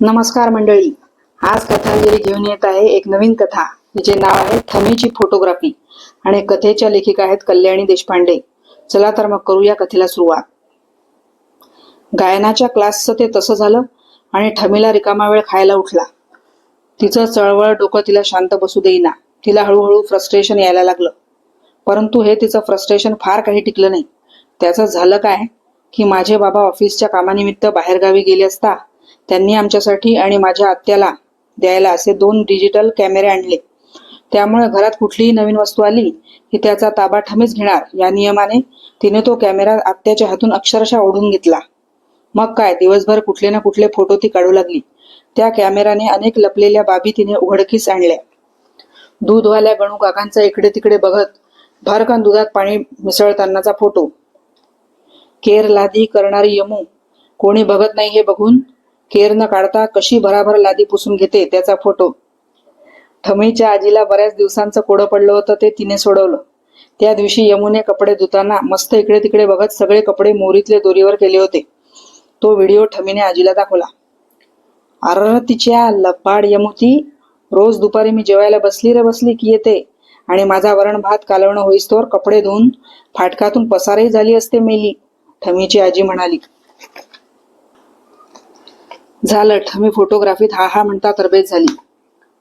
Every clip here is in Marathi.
नमस्कार मंडळी. आज कथांजली घेऊन येत आहे एक नवीन कथा जिचे नाव आहे थमीची फोटोग्राफी आणि कथेच्या लेखिका आहेत कल्याणी देशपांडे. चला तर मग करूया कथेला सुरुवात. गायनाच्या क्लासचं ते तसं झालं आणि ठमीला रिकामा वेळ खायला उठला. तिचं चळवळ डोकं तिला शांत बसू देईना. तिला हळूहळू फ्रस्ट्रेशन यायला लागलं. परंतु हे तिचं फ्रस्ट्रेशन फार काही टिकलं नाही. त्याचं झालं काय की माझे बाबा ऑफिसच्या कामानिमित्त बाहेरगावी गेले असता त्यांनी आमच्यासाठी आणि माझ्या आत्याला द्यायला असे दोन डिजिटल कॅमेरे आणले. त्यामुळे घरात कुठलीही नवीन वस्तू आली की त्याचा ताबा ठमीच घेणार. या नियमाने तिने तो कॅमेरा आत्याच्या हातून अक्षरशः ओढून घेतला. मग काय दिवसभर कुठले ना कुठले फोटो ती काढू लागली. त्या कॅमेराने अनेक लपलेल्या बाबी तिने उघडकीस आणल्या. दूधवाल्या गणू काकांचा इकडे तिकडे बघत भरकन दुधात पाणी मिसळतानाचा फोटो केर लादी करणारी यमू कोणी बघत नाही हे बघून केर न काढता कशी भराभर लादी पुसून घेते त्याचा फोटो. ठमीच्या आजीला बऱ्याच दिवसांचं कोडं पडलं होतं ते तिने सोडवलं. त्या दिवशी यमुने कपडे धुताना मस्त इकडे तिकडे बघत सगळे कपडे मोरीतले दोरीवर केले होते. तो व्हिडिओ ठमीने आजीला दाखवला. अर तिच्या लपाड यमुती रोज दुपारी मी जेवायला बसली रे बसली की येते. आणि माझा वरण भात कालवणं होईस्तोवर कपडे धुवून फाटकातून पसारही झाली असते मेली ठमीची आजी म्हणाली. झालं ठमी फोटोग्राफीत हा हा म्हणता तरबेज झाली.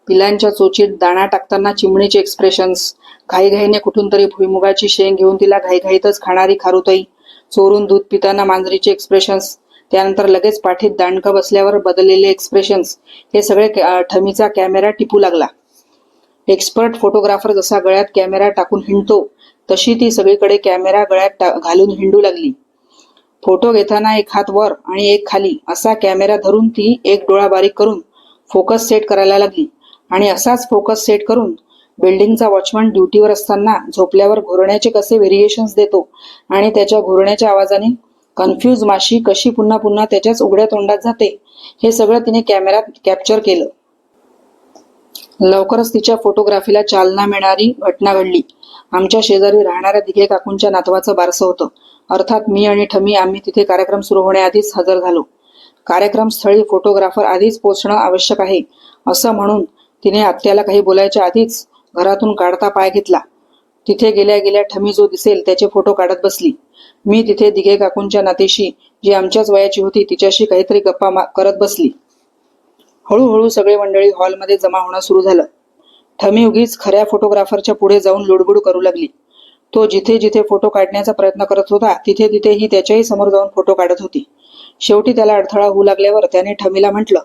पिलांच्या चोचीत दाणा टाकताना चिमणीचे एक्सप्रेशन्स घाईघाईने कुठून तरी भुईमुगाची शेंग घेऊन तिला घाईघाईतच खाणारी खारुताई चोरून दूध पिताना मांजरीचे एक्सप्रेशन्स त्यानंतर लगेच पाठीत दांडकं बसल्यावर बदललेले एक्सप्रेशन्स हे सगळे ठमीचा कॅमेरा टिपू लागला. एक्सपर्ट फोटोग्राफर जसा गळ्यात कॅमेरा टाकून हिंडतो तशी ती सगळीकडे कॅमेरा गळ्यात टा- घालून हिंडू लागली. फोटो घेताना एक हात वर आणि एक खाली असा कॅमेरा धरून ती एक डोळा बारीक करून फोकस सेट करायला लागली. आणि असाच फोकस सेट करून बिल्डिंगचा वॉचमन ड्युटीवर असताना झोपल्यावर घोरण्याचे कसे व्हेरिएशन्स देतो आणि त्याच्या घोरण्याच्या आवाजाने कन्फ्यूज माशी कशी पुन्हा पुन्हा त्याच्याच उघड्या तोंडात जाते हे सगळं तिने कॅमेऱ्यात कॅप्चर केलं. लवकरच तिच्या फोटोग्राफीला चालना मिळणारी घटना घडली. आमच्या शेजारी राहणाऱ्या दिघे काकूंच्या नातवाचं बारसं होतं. अर्थात मी आणि ठमी आम्ही तिथे कार्यक्रम सुरू होण्याआधीच हजर झालो. कार्यक्रम स्थळी फोटोग्राफर आधीच पोचणं आवश्यक आहे असं म्हणून तिने आत्याला काही बोलायच्या आधीच घरातून काढता पाय घेतला. तिथे गेल्या गेल्या ठमी जो दिसेल त्याचे फोटो काढत बसली. मी तिथे दिघे काकूंच्या नातेशी जी आमच्याच वयाची होती तिच्याशी काहीतरी गप्पा मा- करत बसली. हळूहळू सगळे मंडळी हॉलमध्ये जमा होणं सुरू झालं. ठमी उगीच खऱ्या फोटोग्राफरच्या पुढे जाऊन लुडबुड करू लागली. तो जिथे जिथे फोटो काढण्याचा प्रयत्न करत होता तिथे तिथे ही त्याच्याही समोर जाऊन फोटो काढत होती. शेवटी त्याला अडथळा होऊ लागल्यावर त्याने ठमीला म्हटलं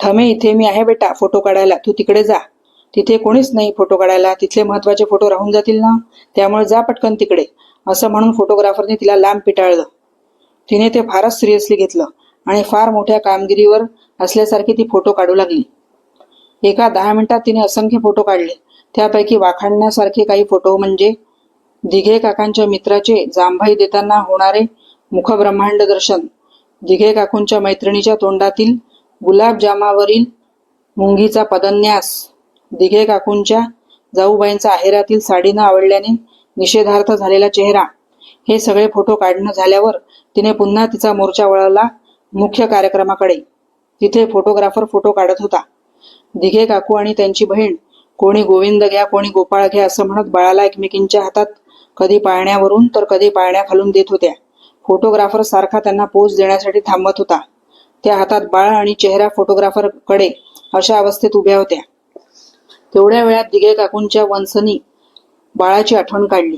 ठमे इथे मी आहे बेटा फोटो काढायला. तू तिकडे जा. तिथे कोणीच नाही फोटो काढायला. तिथले महत्त्वाचे फोटो राहून जातील ना? त्यामुळे जा पटकन तिकडे. असं म्हणून फोटोग्राफरने तिला लांब पिटाळलं. तिने ते फारच सिरियसली घेतलं आणि फार मोठ्या कामगिरीवर असल्यासारखी ती फोटो काढू लागली. एका दहा मिनिटात तिने असंख्य फोटो काढले. त्यापैकी वाखाणण्यासारखे काही फोटो म्हणजे दिघे काकांच्या मित्राचे जांभाई देताना होणारे मुखब्रह्मांड दर्शन. दिघे काकूंच्या मैत्रिणीच्या तोंडातील गुलाबजामावरील मुंगीचा पदन्यास. दिघे काकूंच्या जाऊबाईंचा आहेरातील साडी न आवडल्याने निषेधार्थ झालेला चेहरा. हे सगळे फोटो काढणं झाल्यावर तिने पुन्हा तिचा मोर्चा वळवला मुख्य कार्यक्रमाकडे. तिथे फोटोग्राफर फोटो काढत होता. दिघे काकू आणि त्यांची बहीण कोणी गोविंद घ्या कोणी गोपाळ घ्या असं म्हणत बाळाला एकमेकींच्या हातात कधी पाळण्यावरून तर कधी पाळण्याखालून देत होत्या. फोटोग्राफर सारखा त्यांना पोज देण्यासाठी थांबत होता. त्या हातात बाळ आणि चेहरा फोटोग्राफरकडे अशा अवस्थेत उभ्या होत्या. तेवढ्या वेळात दिघे काकूंच्या वंसनी बाळाची आठवण काढली.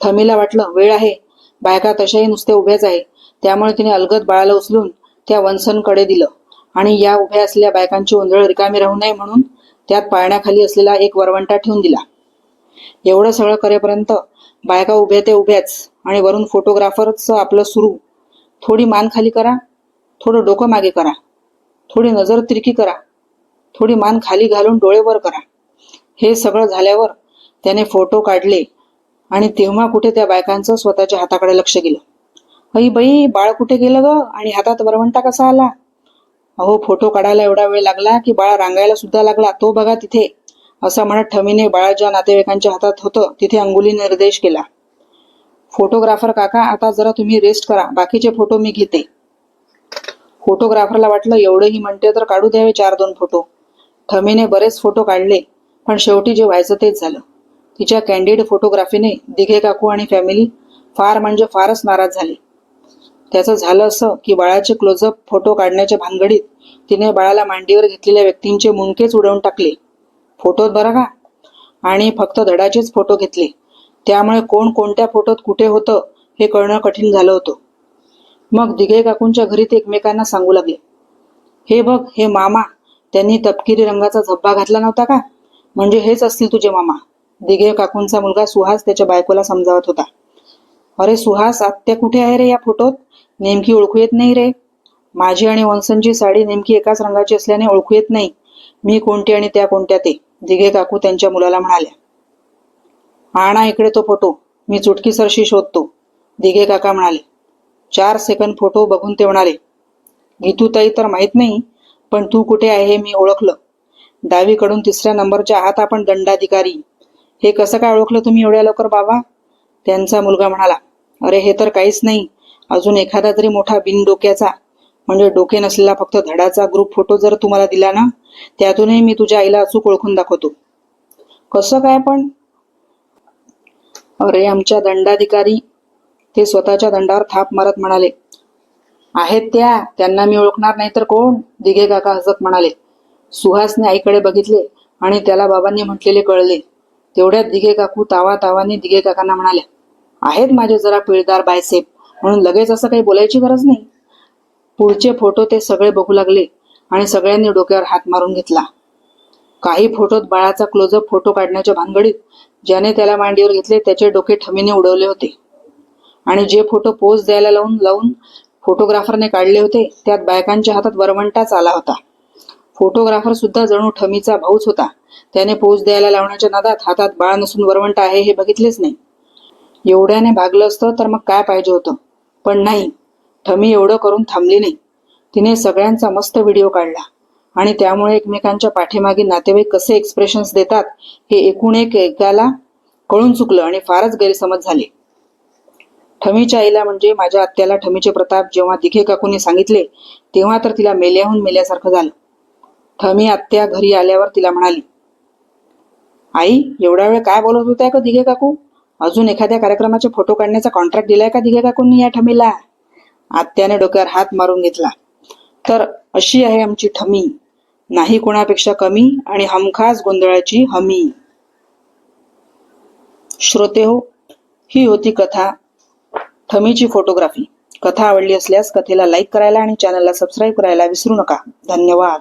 थमीला वाटलं वेळ आहे. बायका तशाही नुसते उभ्याच आहे. त्यामुळे तिने अलगद बाळाला उचलून त्या वंसनकडे दिलं. आणि या उभ्या असलेल्या बायकांची ओंजळ रिकामी राहू नये म्हणून त्यात पाळण्याखाली असलेला एक वरवंटा ठेवून दिला. एवढं सगळं करेपर्यंत बायका उभ्या ते उभ्याच आणि वरून फोटोग्राफरचं आपलं सुरू. थोडी मान खाली करा थोडं डोकं मागे करा थोडी नजर तिरकी करा थोडी मान खाली घालून डोळेवर करा. हे सगळं झाल्यावर त्याने फोटो काढले आणि तेव्हा कुठे त्या बायकांचं स्वतःच्या हाताकडे लक्ष गेलं. अई बाई बाळ कुठे गेलं ग? आणि हातात वरवंटा कसा आला? अहो फोटो काढायला एवढा वेळ लागला की बाळ रांगायला सुद्धा लागला. तो बघा तिथे. असं म्हणत ठमीने बाळाच्या ज्या नातेवाईकांच्या हातात होतं तिथे अंगुली निर्देश केला. फोटोग्राफर काका आता जरा तुम्ही रेस्ट करा. बाकीचे फोटो मी घेते. फोटोग्राफरला वाटलं एवढंही म्हणते तर काढू द्यावे चार दोन फोटो ठमीने बरेच फोटो काढले पण शेवटी जे व्हायचं तेच झालं. तिच्या कॅन्डिड फोटोग्राफीने दिघे काकू आणि फॅमिली फार म्हणजे फारच नाराज झाली. त्याचं झालं असं की बाळाचे क्लोजअप फोटो काढण्याच्या भानगडीत तिने बाळाला मांडीवर घेतलेल्या व्यक्तींचे मुंकेच उडवून टाकले. फोटोत बरं का? आणि फक्त धडाचेच फोटो घेतले. त्यामुळे कोण कोणत्या फोटोत कुठे होतं हे कळणं कठीण झालं होतं. मग दिघे काकूंच्या घरी ते एकमेकांना सांगू लागले. हे बघ हे मामा त्यांनी तपकिरी रंगाचा झब्बा घातला नव्हता का? म्हणजे हेच असतील तुझे मामा. दिघे काकूंचा मुलगा सुहास त्याच्या बायकोला समजावत होता. अरे सुहास आत्या कुठे आहे रे या फोटोत? नेमकी ओळखू येत नाही रे. माझी आणि वंसनची साडी नेमकी एकाच रंगाची असल्याने ओळखू येत नाही. मी कोणती आणि त्या कोणत्या ते. दिघे काकू त्यांच्या मुलाला म्हणाल्या आणा इकडे तो फोटो मी चुटकीसरशी शोधतो. दिघे काका म्हणाले चार सेकंद फोटो बघून ते म्हणाले गीतूताई तर माहीत नाही पण तू कुठे आहे हे मी ओळखलं. डावीकडून तिसऱ्या नंबरच्या आहात आपण दंडाधिकारी. हे कसं काय ओळखलं तुम्ही एवढ्या लवकर बाबा? त्यांचा मुलगा म्हणाला अरे हे तर काहीच नाही. अजून एखादा तरी मोठा बिनडोक्याचा म्हणजे डोके नसलेला फक्त धडाचा ग्रुप फोटो जर तुम्हाला दिला ना त्यातूनही मी तुझ्या आईला अचूक ओळखून दाखवतो. कसं काय पण? अरे आमच्या दंडाधिकारी ते स्वतःच्या दंडावर थाप मारत म्हणाले. आहेत त्या त्यांना मी ओळखणार नाही तर कोण? दिघे काका हसत म्हणाले. सुहासने आईकडे बघितले आणि त्याला बाबांनी म्हटलेले कळले. तेवढ्यात दिघे काकू तावा तावाने दिघे काकांना म्हणाल्या आहेत माझे जरा पिळदार बायसेप म्हणून लगेच असं काही बोलायची गरज नाही. पुढचे फोटो ते सगळे बघू लागले. आणि सगळ्यांनी डोक्यावर हात मारून घेतला. काही फोटोत बाळाचा क्लोजअप फोटो काढण्याच्या भानगडीत ज्याने त्याला मांडीवर घेतले त्याचे डोके ठमीने उडवले होते. आणि जे फोटो पोज द्यायला लावून लावून फोटोग्राफरने काढले होते त्यात बायकांच्या हातात वरवंटाच आला होता. फोटोग्राफर सुद्धा जणू ठमीचा भाऊच होता. त्याने पोज द्यायला लावण्याच्या नादात हातात बाळ नसून वरवंट आहे हे बघितलेच नाही. एवढ्याने भागलं असतं तर मग काय पाहिजे होतं? पण नाही. ठमी एवढं करून थांबली नाही. तिने सगळ्यांचा मस्त व्हिडिओ काढला. आणि त्यामुळे एकमेकांच्या पाठीमागे नातेवाईक कसे एक्सप्रेशन्स देतात हे एकूण एक एकाला कळून चुकलं आणि फारच गैरसमज झाले. ठमीच्या आईला म्हणजे माझ्या आत्याला ठमीचे प्रताप जेव्हा दिघे काकूने सांगितले तेव्हा तर तिला मेल्याहून मेल्यासारखं झालं. ठमी आत्या घरी आल्यावर तिला म्हणाली आई एवढा वेळ काय बोलत होत्या का दिघे काकू? अजून एखाद्या कार्यक्रमाचे फोटो काढण्याचा कॉन्ट्रॅक्ट दिलाय का दिघे काकूंनी या ठमीला? आत्याने डोक्यावर हात मारून घेतला. तर अशी आहे आमची ठमी. नाही कोणापेक्षा कमी आणि हमखास गोंधळाची हमी. श्रोते हो ही होती कथा. ठमीची फोटोग्राफी. कथा आवडली असल्यास कथेला लाईक करायला आणि चॅनलला सबस्क्राईब करायला विसरू नका. धन्यवाद.